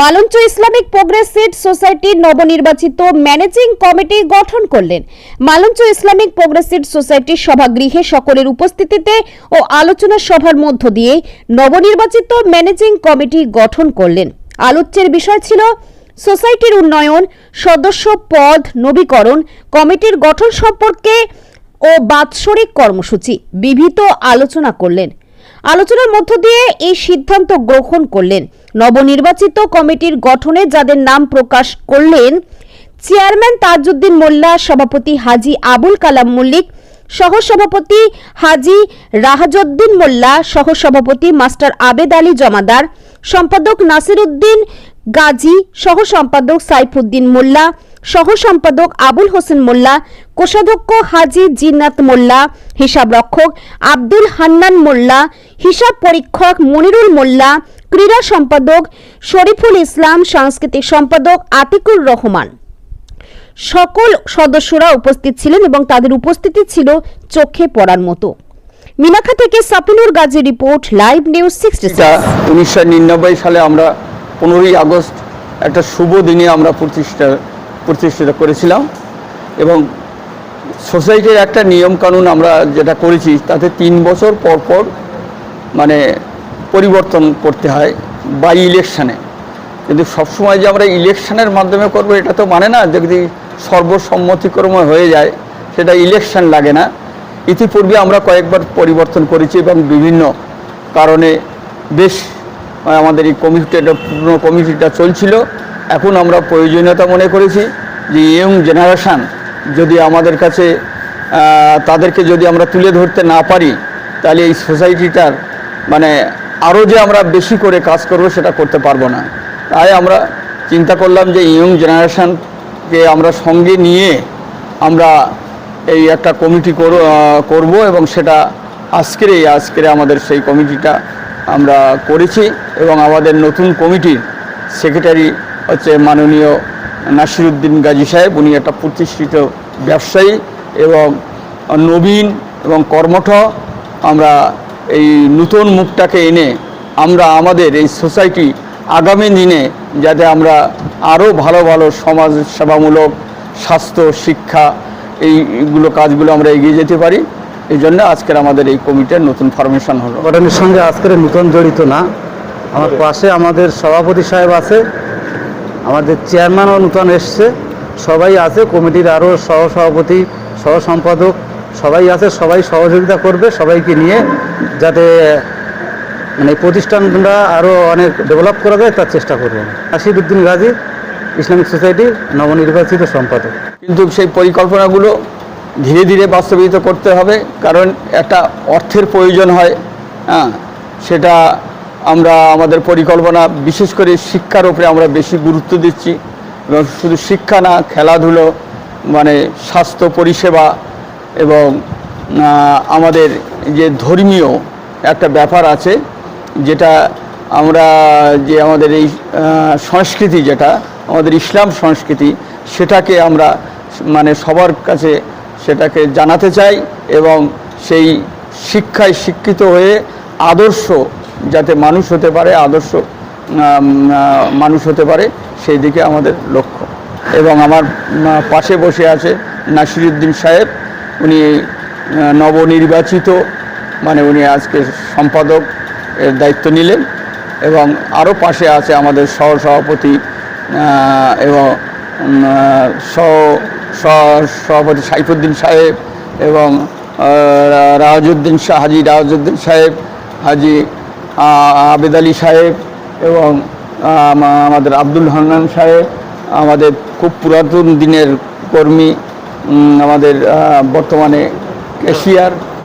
মালঞ্চ Islamic progressive সোসাইটির নবনির্বাচিত managing committee গঠন করলেন। মালঞ্চ ইসলামিক প্রোগ্রেসিভ সোসাইটির সভাগৃহে সকলের উপস্থিতিতে ও আলোচনা সভার মধ্য দিয়ে নবনির্বাচিত ম্যানেজিং কমিটি গঠন করলেন। আলোচ্যের বিষয় ছিল সোসাইটির উন্নয়ন, সদস্য পদ, নবীকরণ, কমিটির গঠন সম্পর্কে ও বাৎসরিক কর্মসূচি। বিবিধ আলোচনা করলেন। আলোচনার মধ্য দিয়ে এই সিদ্ধান্ত গ্রহণ করলেন। নবনির্বাচিত কমিটির গঠনে যাদের নাম প্রকাশ করলেন চেয়ারম্যান তাজউদ্দিন মোল্লা, সভাপতি হাজি আবুল কালাম মল্লিক, সহসভাপতি হাজি রাহাজউদ্দিন মোল্লা, সহসভাপতি মাস্টার আবেদ আলী জমাদার, সম্পাদক নাসির উদ্দিন গাজী সহ সম্পাদক সাইফুদ্দিন মোল্লা সহ সম্পাদক আবুল হোসেন মোল্লা কোষাধ্যক্ষ হাজি জিন্নাত মোল্লা হিসাব রক্ষক আব্দুল হান্নান মোল্লা হিসাব পরীক্ষক মনিরুল মোল্লা ক্রীড়া সম্পাদক শরীফুল ইসলাম সাংস্কৃতিক সম্পাদক আতিকুর রহমান। সকল সদস্যরা উপস্থিত ছিলেন এবং তাদের উপস্থিতি ছিল চোখে পড়ার মতো। মিনাখা থেকে Sapinur Gazi report live news sixty উনিশশো সালে আমরা পনেরোই আগস্ট একটা শুভ দিনে আমরা প্রতিষ্ঠা প্রতিষ্ঠিত করেছিলাম এবং সোসাইটির একটা নিয়ম কানুন আমরা যেটা করেছি, তাতে তিন বছর পর পর মানে পরিবর্তন করতে হয় বাই ইলেকশানে কিন্তু সবসময় যে আমরা ইলেকশানের মাধ্যমে করব, এটা তো মানে না যদি সর্বসম্মতিক্রমে হয়ে যায়, সেটা ইলেকশান লাগে না। ইতিপূর্বে আমরা কয়েকবার পরিবর্তন করেছি এবং বিভিন্ন কারণে বেশ আমাদের এই কমিটিটা পুরনো কমিটিটা চলছিল। এখন আমরা প্রয়োজনীয়তা মনে করেছি যে ইয়ং জেনারেশান যদি আমাদের কাছে তাদেরকে যদি আমরা তুলে ধরতে না পারি, তাহলে এই সোসাইটিটার মানে আরও যে আমরা বেশি করে কাজ করব সেটা করতে পারব না। তাই আমরা চিন্তা করলাম যে ইয়ং জেনারেশানকে আমরা সঙ্গে নিয়ে আমরা এই একটা কমিটি করব এবং সেটা আজকের এই, আজকের আমাদের সেই কমিটিটা আমরা করেছি এবং আমাদের নতুন কমিটির সেক্রেটারি হচ্ছে মাননীয় নাসিরুদ্দিন গাজী সাহেব, উনি একটা প্রতিষ্ঠিত ব্যবসায়ী এবং নবীন এবং কর্মঠ। আমরা এই নতুন মুখটাকে এনে আমরা আমাদের এই সোসাইটি আগামী দিনে যাতে আমরা আরও ভালো ভালো সমাজ সেবামূলক স্বাস্থ্য, শিক্ষা এইগুলো কাজগুলো আমরা এগিয়ে যেতে পারি। এই জন্য আজকের আমাদের এই কমিটির নতুন ফরমেশন হলো। ঘটনার সঙ্গে আজকের নতুন জড়িত না। আমার পাশে আমাদের সভাপতি সাহেব আছে। আমাদের চেয়ারম্যানও নূতন এসছে। সবাই আছে, কমিটির আরও সহ সভাপতি সহ সম্পাদক সবাই আছে, সবাই সহযোগিতা করবে সবাইকে নিয়ে, যাতে মানে প্রতিষ্ঠানটা আরও অনেক ডেভেলপ করা যায়, তার চেষ্টা করব। নাসিরুদ্দিন গাজী, ইসলামিক সোসাইটি, নবনির্বাচিত সম্পাদক। কিন্তু সেই পরিকল্পনাগুলো ধীরে ধীরে বাস্তবায়িত করতে হবে, কারণ একটা অর্থের প্রয়োজন হয় হ্যাঁ সেটা আমরা আমাদের পরিকল্পনা, বিশেষ করে শিক্ষার উপরে আমরা বেশি গুরুত্ব দিচ্ছি এবং শুধু শিক্ষা না, খেলাধুলো মানে স্বাস্থ্য পরিষেবা এবং আমাদের যে ধর্মীয় একটা ব্যাপার আছে, যেটা আমরা যে আমাদের এই সংস্কৃতি যেটা, আমাদের ইসলাম সংস্কৃতি, সেটাকে আমরা মানে সবার কাছে সেটাকে জানাতে চাই এবং সেই শিক্ষায় শিক্ষিত হয়ে আদর্শ যাতে মানুষ হতে পারে, আদর্শ মানুষ হতে পারে, সেই দিকে আমাদের লক্ষ্য। এবং আমার পাশে বসে আছে নাসিরুদ্দিন সাহেব। উনি নবনির্বাচিত মানে উনি আজকে সম্পাদক এর দায়িত্ব নিলেন। এবং আরও পাশে আছে আমাদের সহ সভাপতি এবং সভাপতি সাইফুদ্দিন সাহেব এবং রাজউদ্দিন শাহ, হাজি রাজউদ্দিন সাহেব, হাজি আবেদ আলী সাহেব এবং আমাদের আব্দুল হান্নান সাহেব, আমাদের খুব পুরাতন দিনের কর্মী আমাদের বর্তমানে ক্যাশিয়ার